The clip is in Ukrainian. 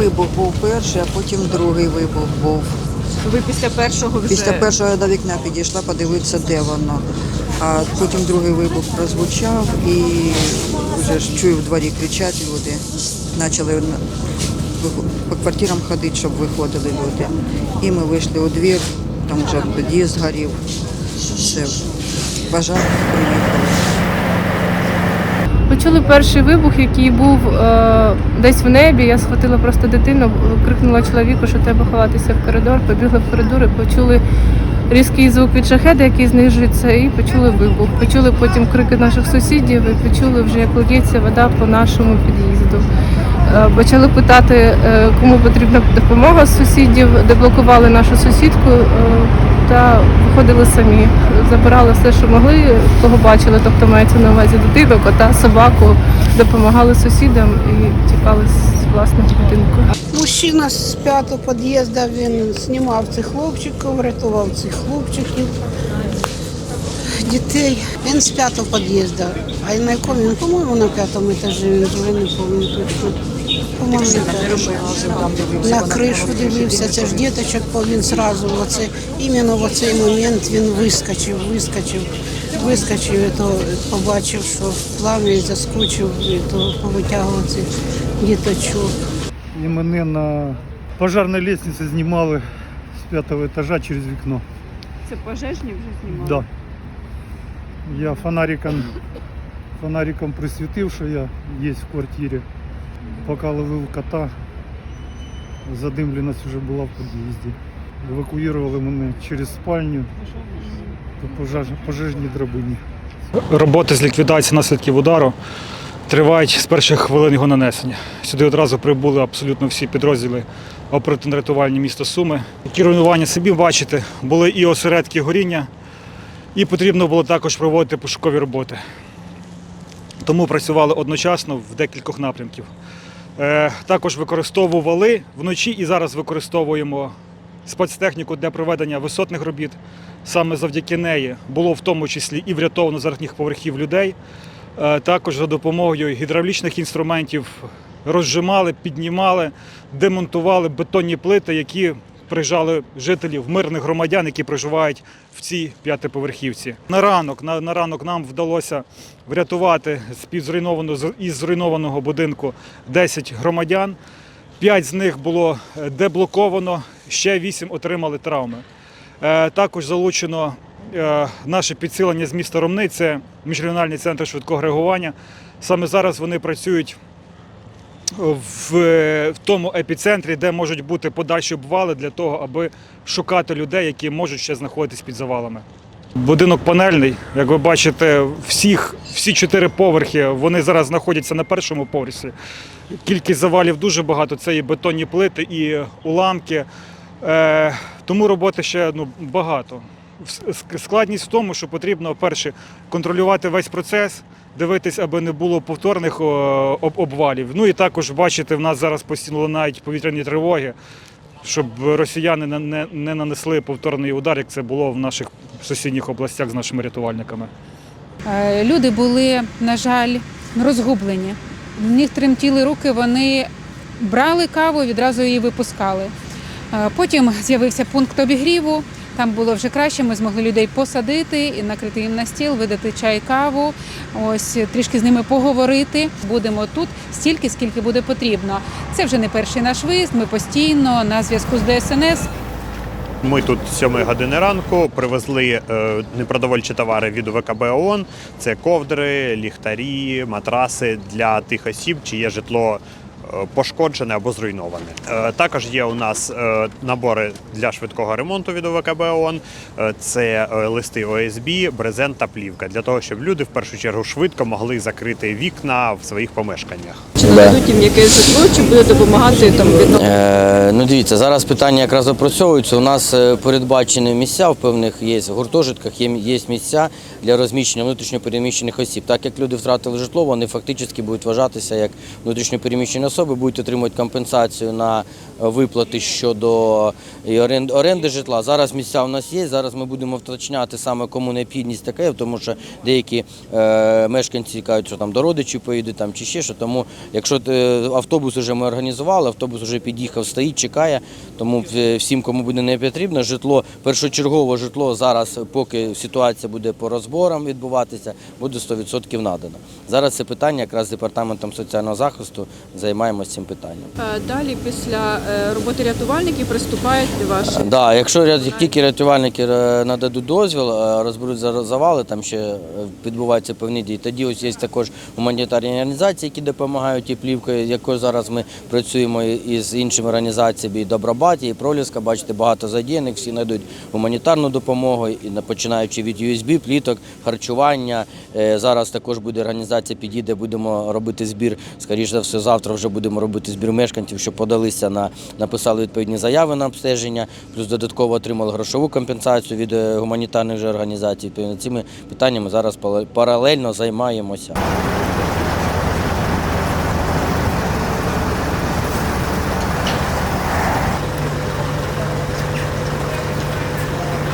вибух був перший, а потім другий вибух був. Ви після першого вже Після першого я до вікна підійшла, подивитися, де воно. А потім другий вибух прозвучав і вже ж чую в дворі кричать люди. Почали по квартирам ходити, щоб виходили люди. І ми вийшли у двір, там вже під'їзд згорів. Все. Пожар приїхали. Почули перший вибух, який був е, десь в небі. Я схватила просто дитину, крикнула чоловіку, що треба ховатися в коридор. Побігли в коридор і почули різкий звук від шахеда, який знижується, і почули вибух. Почули потім крики наших сусідів і почули вже, як лється вода по нашому під'їзду. Е, Почали питати, е, кому потрібна допомога з сусідів, деблокували нашу сусідку е, та виходили самі. Забирали все, що могли, кого бачили, тобто мається на увазі дитину, кота, собаку, допомагали сусідам і тікали з власного будинку. Мужчина з п'ятого під'їзду, він знімав цих хлопчиків, рятував цих хлопчиків, дітей. Він з п'ятого під'їзду. А на якому він, по-моєму, на п'ятому етажі, він живе, не пам'ятаю точно. По-моєму, на кришу дивився, це ж діточок, бо він зразу, оце, іменно в цей момент він вискочив, вискочив, вискочив, і то побачив, що плам'я і заскочив, і то повитягував цих діточок. І мене на пожарній лестниці знімали з п'ятого етажа через вікно. це пожежні вже знімали. Да. Я фонариком, фонариком присвітив, що я є в квартирі. Поки ловив кота, задимленість вже була в під'їзді. Евакуювали мене через спальню по пожеж- пожежній драбині. Роботи з ліквідації наслідків удару тривають з перших хвилин його нанесення. Сюди одразу прибули абсолютно всі підрозділи оперативно-рятувальні міста Суми. Ті руйнування собі бачите, були і осередки горіння, і потрібно було також проводити пошукові роботи. Тому працювали одночасно в декількох напрямків. Е, також використовували вночі і зараз використовуємо спецтехніку для проведення висотних робіт. Саме завдяки неї було в тому числі і врятовано з верхніх поверхів людей. Е, Також за допомогою гідравлічних інструментів розжимали, піднімали, демонтували бетонні плити, які прижали жителів, мирних громадян, які проживають в цій п'ятиповерхівці. На ранок, на, на ранок нам вдалося врятувати з під зруйнованого із зруйнованого будинку 10 громадян. П'ять з них було е, деблоковано, ще вісім отримали травми. Е, Також залучено е, наше підсилення з міста Ромни, міжрегіональний центр швидкого реагування. Саме зараз вони працюють в, в тому епіцентрі, де можуть бути подальші обвали для того, аби шукати людей, які можуть ще знаходитись під завалами. Будинок панельний, як ви бачите, всіх, всі чотири поверхи вони зараз знаходяться на першому поверсі. Кількість завалів дуже багато. Це і бетонні плити, і уламки. Е, тому роботи ще ну, багато. Складність в тому, що потрібно перше контролювати весь процес, дивитись, аби не було повторних обвалів. Ну і також бачите, в нас зараз постійно лунають повітряні тривоги, щоб росіяни не, не, не нанесли повторний удар, як це було в наших сусідніх областях з нашими рятувальниками. Е, Люди були, на жаль, розгублені. В них тремтіли руки, вони брали каву відразу її випускали. Е, Потім з'явився пункт обігріву. Там було вже краще. Ми змогли людей посадити і накрити їм на стіл, видати чай, каву. Ось трішки з ними поговорити. Будемо тут стільки, скільки буде потрібно. Це вже не перший наш виїзд. Ми постійно на зв'язку з ДСНС. Ми тут з 7 години ранку привезли е, непродовольчі товари від УВКБ ООН. Це ковдри, ліхтарі, матраси для тих осіб, чиє житло пошкоджене або зруйноване. Е, також є у нас е, набори для швидкого ремонту від УВКБ ООН. Е, це листи ОСБ, брезент та плівка для того, щоб люди в першу чергу швидко могли закрити вікна в своїх помешканнях. Чи нададуть їм якесь житло, чи буде допомагати там відновити? Е, ну дивіться, зараз питання якраз опрацьовуються. У нас передбачені місця в певних є гуртожитках, є, є місця для розміщення внутрішньопереміщених осіб. Так як люди втратили житло, вони фактично будуть вважатися як внутрішньопереміщені особи. Особи будуть отримувати компенсацію на е, виплати щодо оренди житла. Зараз місця у нас є. Зараз ми будемо вточняти саме кому необхідність таке, тому що деякі е, мешканці кажуть, що там до родичів поїдуть там чи ще що. Тому якщо е, автобус вже ми організували, автобус вже під'їхав, стоїть, чекає. Тому е, всім, кому буде не потрібно, житло першочергове житло зараз, поки ситуація буде по розборам відбуватися, буде 100% надано. Зараз це питання якраз з департаментом соціального захисту займаємося цим питанням. Е, Далі після е, роботи рятувальників приступають ваші. Да, якщо тільки рятувальники е, нададуть дозвіл, розберуть за- завали, там ще відбуваються певні дії. Тоді ось є також гуманітарні організації, які допомагають і плівкою, якою зараз ми працюємо із іншими організаціями, і Добробаті, і Проліска. Бачите, багато задіяних, всі надають гуманітарну допомогу, і на- починаючи від USB, пліток, харчування. Зараз також буде організація підійде, будемо робити збір. Скоріше за все, завтра вже будемо робити збір мешканців, що подалися на написали відповідні заяви на обстеження, плюс додатково отримали грошову компенсацію від е, гуманітарних же організацій. Цими питаннями зараз паралельно займаємося.